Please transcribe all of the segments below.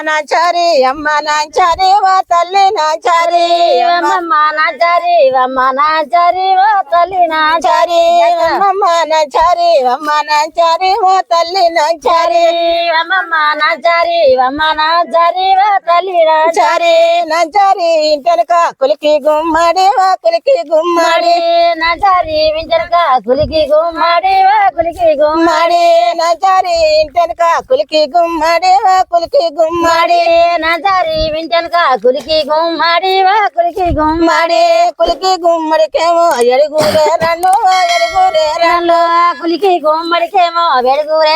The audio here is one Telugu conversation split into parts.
నాచారి అమ్మ నాచారి ఓ తల్లి నాచారి అమ్మమ్మ నాచారి అమ్మ నాచారి ఓ తల్లి నాచారి. అమ్మమ్మ నాచారి అమ్మ నాచారి ఓ తల్లి నాచారి. అమ్మమ్మ నాచారి అమ్మ నాచారి ఓ తల్లి నాచారి నాచారి నాచారి ఇంటెనక కులికి గుమ్మడి కులికి గుమ్మడి. నాచారి. వించరక కులికి గుమ్మడి కులికి గుమ్మడి. నాచారి ఇంటెనక కులికి గుమ్మడి కులికి గుమ్మడి. నాచారి వించరక కులికి గుమ్మడి ఓ కులికి గుమ్మడి. గుమ్మడి కులికి గుమ్మడికేమో ఎడుగురే రన్ను ఎడుగురే రన్ను కులికి గుమ్మడికేమో వెడుగురే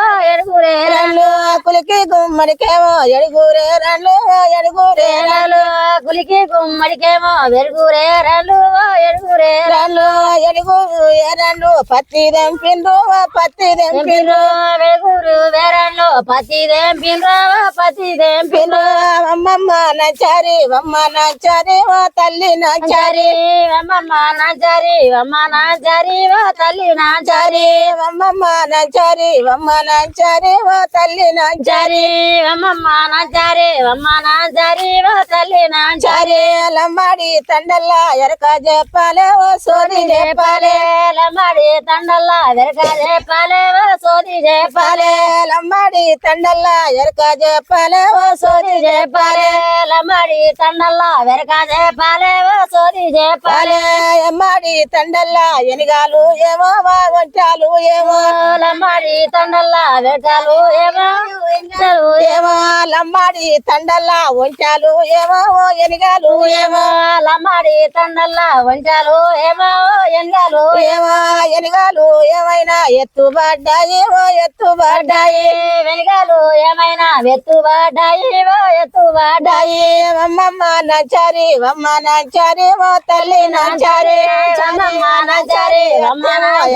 ఓ ఎడుగురే రన్ను కులికి గుమ్మడికేమో ఎడుగురే రన్ను ఎడుగురే రెండు కులికి గుమ్మడికేమో వెడుగురే ఓ ఎడుగురే రన్ను ఎడుగు ఎరన్ను పత్తి దెంపిండ్రు పత్తి దెంపిండ్రు వెడుగురు వేరళ్ళు పతి దేంపిన్రు పతి దేంపిన్రు పిండ్రు అమ్మమ్మ నచారి అమ్మ నచారి ఓ తల్లి నచారి అమ్మమ్మ నాచారి అమ్మ నాచారి ఓ తల్లి నాచారి చారి అమ్మమ్మ నచారి అమ్మ నచారి ఓ తల్లి నచారి చారి అమ్మమ్మ నాచారి అమ్మ నాచారి ఓ తల్లి నాచారి చారి లమ్మాడి తండల్లా ఎరక చెప్పాలే ఓ సోది చెప్పాలే లమ్మడి తండల్లా వెరక చెప్పాలే ఓ సోది చెప్పాలే. లమ్మాడి తండల్లా ఎరక చెప్పాలే ఓ సోది చెప్పాలే. లమ్మడి తండల్లా వెరక చెప్పాలే ఓ సోది చెప్పాలే. ఎమ్మాడి తండల్లా ఎనిగాలు ఏమో వా వంటాలు ఏమో లమ్మడి తండల్లా వెరకాలు ఏమో ఏమో లమ్మాడి తండల్లా వంటాలు ఏమో ఓ ఎనిగాలు ఏమో లమ్మడి తండల్లా వంచాలు ఏమో ఎంగాలు ఏమో ఎనిగాలు ఏమైనా ఎత్తుబడ్డాయి. ఓ ఎత్తుబడ్డాయి. వెనకాలు ఏమైనా వెత్తుబడ్డాయి? ఓ ఎత్తుబడ్డాయి. అమ్మమ్మ నచారి అమ్మ నచారి ఓ తల్లి నచారి. చందమ్మ నచారి, అమ్మ.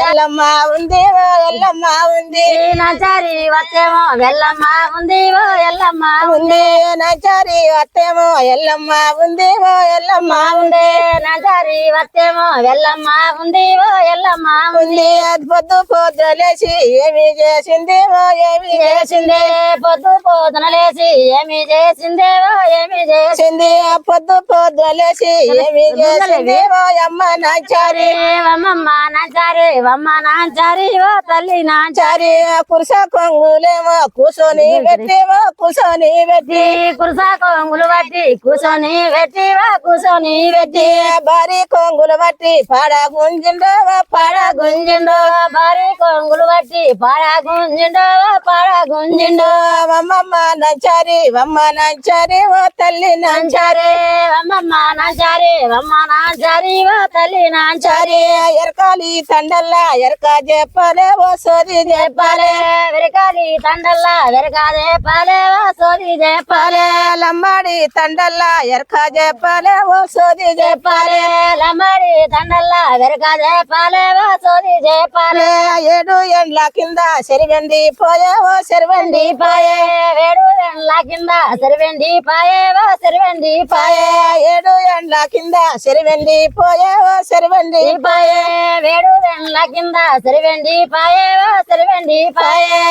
ఎల్లమ్మ ఉంది ఓ ఎల్లమ్మ ఉంది. నచారి వచ్చేమో వెల్లమ్మ ఉంది ఓ ఎల్లమ్మ ఉంది. నచారి అత్తేమో ఎల్లమ్మ ఉంది ఓ ఎల్లమ్మ ఉందే. నచారి వచ్చేమో వెల్లమ్మ ఉంది ఓ ఎల్లమ్మ ఉంది. ఉంది అది పొద్దు పొద్దులేసి ఏమి చేసింది ఓ ఏమి చేసిందే? పొద్దు పొద్దున లేచి ఏమి చేసిందే ఓ ఏమి చేసింది? పొద్దు పొద్దులేసి ఏమి చేసింది? ఓ అమ్మ నచారి. అమ్మమ్మ నాచారి అమ్మ నాచారి ఓ తల్లి నాచారి. చారి పురుష కొంగులేమో కూసోని పెట్టేమో కూసోని పెట్టి. కురుసా కొంగులు బట్టి కూర్చొని పెట్టి వా కూర్చొని పెట్టి. భారీ కొంగులు బట్టి పాడ గుంజిండో పాడ గుంజిండో భారీ కొంగులు బట్టి పాడ గుంజిండో పాడ గుంజిండో అమ్మమ్మ నచారి అమ్మ నచారి ఓ తల్లి నంచారి అమ్మమ్మ నాచారి అమ్మ నాచారి ఓ తల్లి నాచారి చారి ఎరకాలి తండల్లా ఎరక చెప్పలే ఓ సోది చెప్పాలే చెప్పాలే వెరకాలి తండల్లా వెరకాదే పాలే ఓ సోది చెప్పాలే లమ్మాడి తండల్లా ఎరక చెప్పలే ఓ సోది చెప్పాలే చెప్పాలే లమ్మడి తండల్లా వెరకాదే పాలే ఓ సోది చెప్పాలే ఏడు ఎండ్ల కింద సెరివెండి పోయే ఓ సెరివెండి పాయే. వేడు ఎండ్ల కింద సరివెండి పాయే ఓ సరివెండి పాయే. ఏడు ఎండ్ల కింద సెరివెండి పోయే ఓ సెరివెండి పాయే. వేడు ఎండ్ల కింద సరివెండి పాయే ఓ సరివెండి పాయే.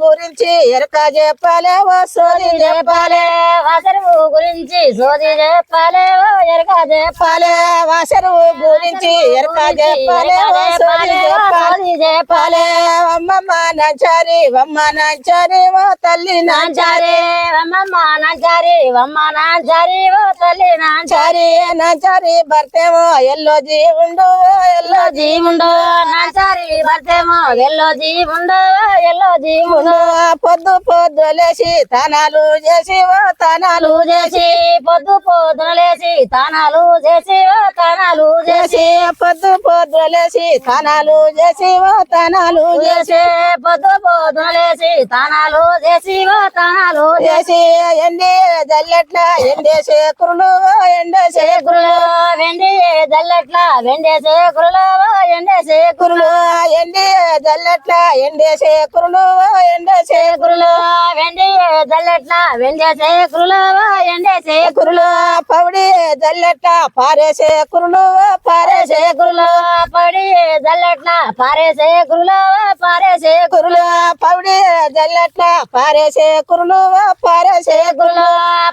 గురించి ఎరక చెప్పాలే ఓ సోది చెప్పాలే. వాసరువు గురించి సోది చెప్పాలే ఓ ఎరక చెప్పాలే. పాలే వాసరువు గురించి ఎరక చెప్పాలే ఓ సోది చెప్పాలే. చెప్పాలే. అమ్మమ్మ నచారి అమ్మ నచారి ఓ తల్లి నాచారి. అమ్మమ్మ నాచారి అమ్మ నాచారి ఓ తల్లి నాచారి. చారి నచారి భర్తేమో ఎల్లో జీవుండు ఎల్లో జీవుండో నాచారి భర్తేమో ఎల్లో జీవుండో ఎల్లో జీవుండో. పొద్దు పొద్దు లేచి తనాలు చేసి ఓ తనాలు చేసి. పొద్దు పొద్దున లేచి తానాలు చేసి ఓ తానాలు చేసి పొద్దు పొద్దు లేచి తనాలు చేసి ఓ తనాలు చేసి. పొద్దు పొద్దున లేచి తానాలు చేసి ఓ తానాలు చేసి ఎండి జల్లెట్ల ఎండేసే కురులు ఎండేసే కురులో వెండి జల్లెట్ల వెండేసే కురులో ఎండేసే కురులు ఎండి జల్లెట్ల ఎండేసే కురులు ఎండ చేకురులో వెండి జల్లెట్ల వెండేసే కురులు ఎండేసే కురులు పౌడి జల్లెట్ల పారేసే కురులు పారేసే కురులు పడి జల్లెట్ల పారేసే కురులు పారేసే కురులు పౌడి జల్లెట్ల పారేసే కురులు పారేసే కురులు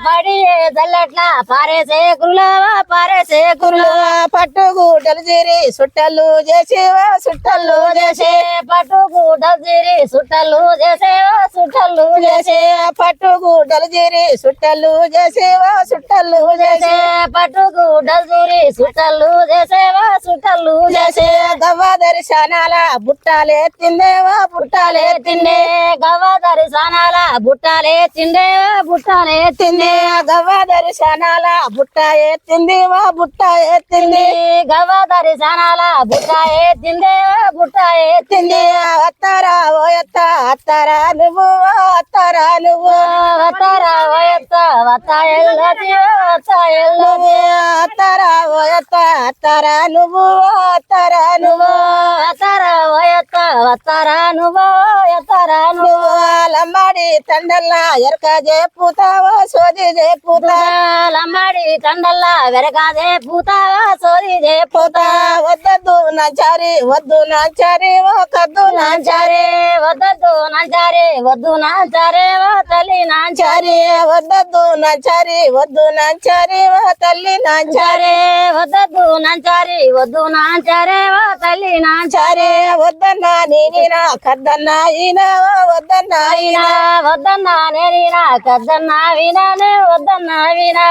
పడి జల్లెట్ల పారేసే కురులు పారేసే కురులు పట్టుగుడ్డలు జీరి సుట్టలు చేసి సుట్టలు చేసి పట్టుకు డబ్బిరి సుట్టలు చేసే సుట్టలు చేసే పట్టుగుడ్డలు జీరి సుట్టలు చేసి సుట్టలు చేసి. పట్టుకు డబ్బిరి సుట్టలు చేసేవా సుట్టలు చేసి గవ్వ దర్శనాల బుట్టాలే తిందేవా బుట్టాలే తిండే గవ్వ దర్శనాల బుట్టాలే తిండే బుట్టాలే తింది. గవ్వ దర్శనాల బుట్ట ఎత్తిందివా బుట్ట ఎత్తింది గవ్వ దర్శనాల బుట్టాయే తిండే బుట్టాయే తింది. అత్తారా ఓ ఎత్త అత్తారా నువ్వు అత్తారా నువ్వు. వతారా నువ్వు అత్తారా నువ్వు అత్తారా నువ్వు వతారా నువ్వు వతారా నువ్వు నువ్వు లమ్మాడి తండల్లా ఎరక చేపుతావో సోది చేపుతా లమ్మడి తండల్లా వెరకాదే పూతావా సోది చేపుతా వద్దద్దు నాచారి వద్దు నాచారి ఓ కద్దు నాచారి వద్దద్దు వద్దు నాంచారే ఓ తల్లి నాంచారే వద్దద్దు నాచారి వద్దు నాచారి ఓ తల్లి నాచారి వద్దద్దు నాంచారి వద్దు నాంచారే ఓ తల్లి నాంచారే వద్దన్నా నేనినా కద్దన్నా ఈనా వద్దన్నా ఈనా వద్దన్నా నేనా కద్దన్నా వినానే వద్దన్నా వినా